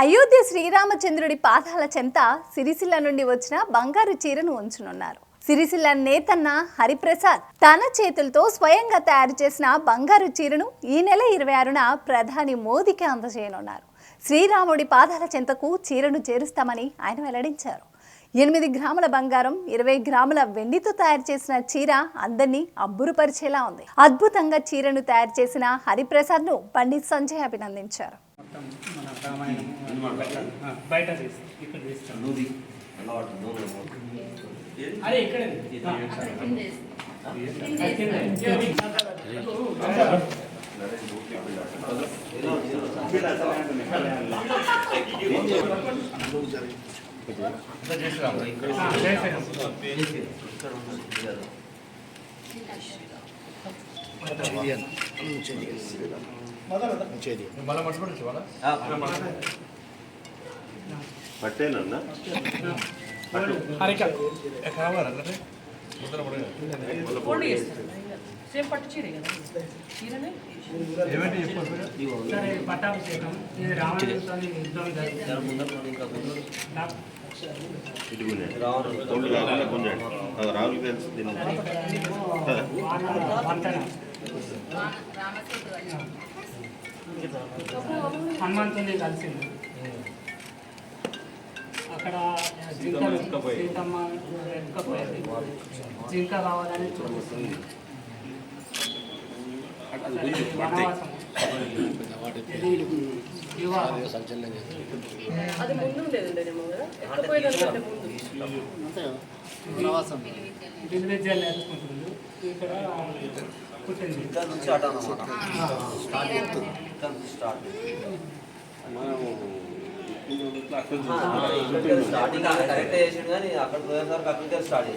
అయోధ్య శ్రీరామచంద్రుడి పాదాల చెంత సిరిసిల్ల నుండి వచ్చిన బంగారు చీరను ఉంచనున్నారు. సిరిసిల్ల నేతన్న హరిప్రసాద్ తన చేతులతో స్వయంగా తయారు చేసిన బంగారు చీరను ఈ నెల ఇరవై ఆరున ప్రధాని మోదీకి అందజేయనున్నారు. శ్రీరాముడి పాదాల చెంతకు చీరను చేరుస్తామని ఆయన వెల్లడించారు. ఎనిమిది గ్రాముల బంగారం ఇరవై గ్రాముల వెండితో తయారు చేసిన చీర అందరినీ అబ్బురుపరిచేలా ఉంది. అద్భుతంగా చీరను తయారు చేసిన హరిప్రసాద్ను పండిత్ సంజయ్ అభినందించారు. మొత్తం మన రామాయణం ఆ, బయట తీస్తాం ఇక్కడ తీస్తాం అదే ఇక్కడే ఆ, అది కింద. ఆ, చేసేసాం. పట్టేనన్నా హరిక ఫోల్డ్ సేమ్ పట్టు చీరే కదా చీరనే సరే పట్టాభిషేకం ఇది రామాయణంతో యుద్ధం జరిగింది. నా- ఇటుకునే తోడు కాకుండా కొన్నాడు అది రాహుల్ గాంధీ హనుమంతుని కలిసింది. అక్కడ జింకలు సీతమ్మ ఎత్తుకపోయింది జింక కావాలని వనవాసం. ఇది వివాహం ముందు విలువిద్యలు నేర్చుకుంటుంది ఇక్కడ పుట్టింది స్టార్టింగ్ కరెక్ట్ చేసిండు కానీ అక్కడ పోయేసరికి అక్కడికే స్టార్ట్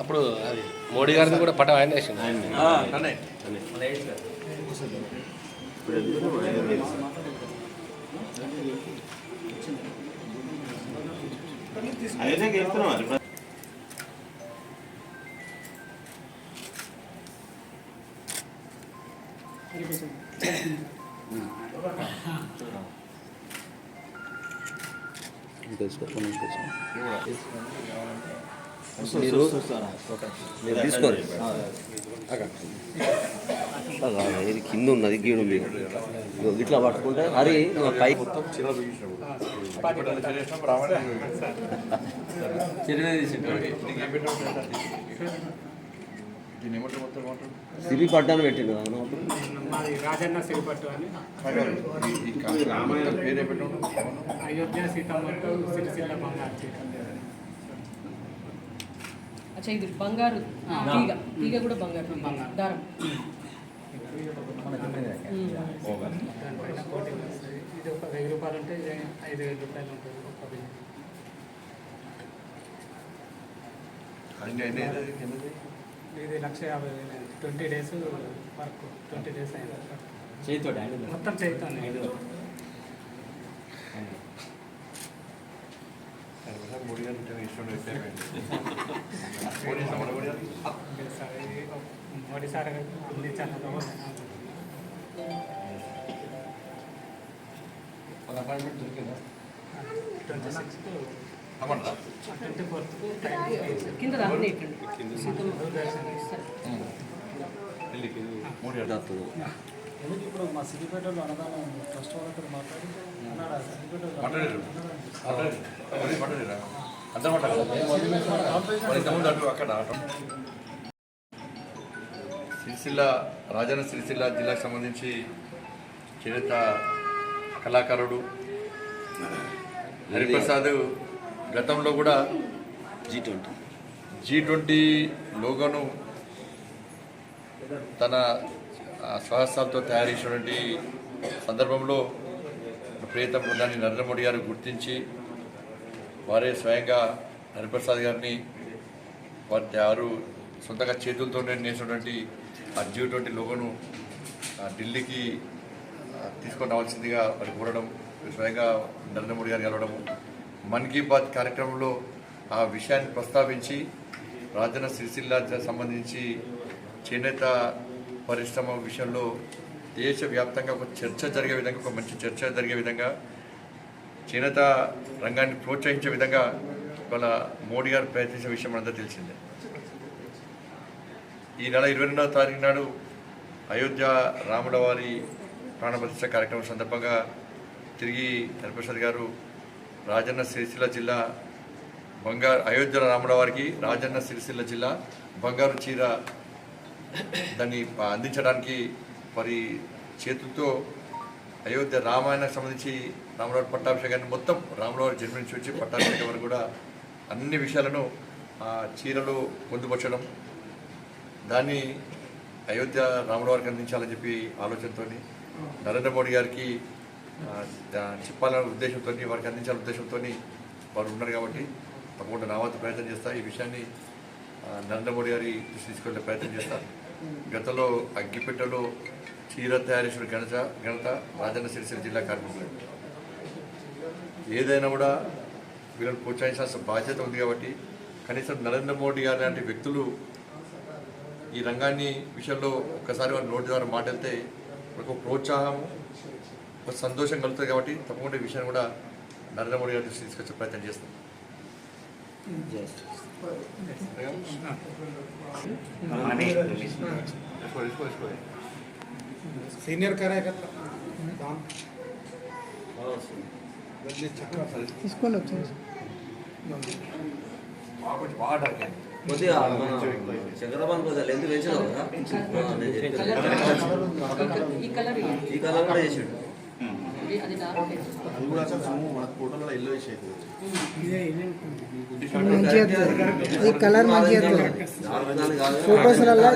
అప్పుడు అది మోడీ గారిది కూడా పటం ఆయన వేసిండు మన ఏజ్ కదా. ఇప్పుడు ఎందుకు ఆయన మీరు మీరు అలా ఇది కింద ఉన్నది గీడు ఇగో ఇట్లా పట్టుకుంటే హరి పై సిరి పడ్డాను పెట్టిండు రాజన్న సిరిపట్టు అని. రామాయణం పేరే అయోధ్య సీతమ్మతో సిరిసిల్ల బంగారు. అచ్చా ఇది బంగారు తీగ. తీగ కూడా బంగారు బంగారు. దారం. ఇది ఒక వెయ్యి రూపాయలు ఇది ఐదు వేల రూపాయలు ఉంటుంది ఒక బియ్యం. ఇది లక్ష యాభై వేలు twenty days work twenty days అయింది మొత్తం చేయితోనే సార్ ఇది మోడీ సార్ అందించాలని ట్వంటీ సిక్స్ ట్వంటీ ఫోర్త్కు కింద రాని ఇక్కడ ఎందుకు ఇప్పుడు మా సిద్దిపేటలో అన్నదానం ట్రస్ట్ వాళ్ళతో మాట్లాడి అన్నాడు ఆ సిద్దిపేటలో సిరిసిల్ల రాజన్న సిరిసిల్ల జిల్లాకు సంబంధించి చరిత్ర కళాకారుడు హరిప్రసాద్. గతంలో కూడా జీ ట్వంటీ జీ ట్వంటీ లోగోను తన స్వహస్తాలతో తయారు చేసినటువంటి సందర్భంలో ప్రియతమ ప్రధాని నరేంద్ర మోడీ గారు గుర్తించి వారే స్వయంగా హరిప్రసాద్ గారిని వారి వారు సొంతగా చేతులతో నేసినటువంటి ఆ జీ ట్వంటీ లోగోను ఆ, ఢిల్లీకి తీసుకొని రావాల్సిందిగా వారు కోరడం స్వయంగా నరేంద్ర మోడీ గారు కలవడము మన్ కీ బాత్ కార్యక్రమంలో ఆ విషయాన్ని ప్రస్తావించి రాజన్న సిరిసిల్ల సంబంధించి చేనేత పరిశ్రమ విషయంలో దేశవ్యాప్తంగా ఒక చర్చ జరిగే విధంగా ఒక మంచి చర్చ జరిగే విధంగా చేనేత రంగాన్ని ప్రోత్సహించే విధంగా ఇవాళ మోడీ గారు ప్రయత్నించే విషయం అంతా తెలిసిందే. ఈ నెల ఇరవై రెండవ తారీఖు నాడు అయోధ్య రాముల వారి ప్రాణప్రతిష్ఠ కార్యక్రమం సందర్భంగా తిరిగి హరిప్రసాద్ గారు రాజన్న సిరిసిల్ల జిల్లా బంగారు అయోధ్య రాముల వారికి రాజన్న సిరిసిల్ల జిల్లా బంగారు చీర దాన్ని అందించడానికి మరి చేతులతో అయోధ్య రామాయణకు సంబంధించి రామరావు పట్టాభిషేకాన్ని మొత్తం రామరావు జన్మ నుంచి వచ్చి పట్టాభిషేకం వరకు కూడా అన్ని విషయాలను చీరలు చీరలో పొందుపరచడం దాన్ని అయోధ్య రాములవారికి అందించాలని చెప్పి ఆలోచనతో నరేంద్ర మోడీ గారికి చెప్పాలనే ఉద్దేశంతో వారికి అందించాలనే ఉద్దేశంతో వారు ఉన్నారు కాబట్టి తప్పకుండా నా ప్రయత్నం చేస్తా. ఈ విషయాన్ని నరేంద్ర మోడీ గారి దృష్టి తీసుకెళ్ళే ప్రయత్నం చేస్తారు గతంలో అగ్గిపెట్టలో చీర తయారు ఘనత ఘనత రాజన్న సిరిసిల్ల జిల్లా కార్మికులు. ఏదైనా కూడా వీళ్ళని ప్రోత్సహించాల్సిన బాధ్యత ఉంది కాబట్టి కనీసం నరేంద్ర మోడీ గారు లాంటి వ్యక్తులు ఈ రంగాన్ని విషయంలో ఒక్కసారి వారి నోటి ద్వారా మాట్లాడితే ఒక ప్రోత్సాహం ఒక సంతోషం కలుగుతుంది కాబట్టి తప్పకుండా ఈ విషయాన్ని కూడా నరేంద్ర మోడీ గారి దృష్టి తీసుకొచ్చే ప్రయత్నం చేస్తాం. సీనియర్ కార్యకర్త తీసుకొని వచ్చేసి కొద్దిగా మన చంద్రబాబు కొద్దిగా లెంత్ పెంచినావు కదా. ఈ కలర్ ఈ కాలం కూడా చేసిండు అది డార్క్ అది కూడా అసలు మన ఫోటోలో ఎల్లో వేసేది ఈ కలర్ మంచిగా ఫోటోస్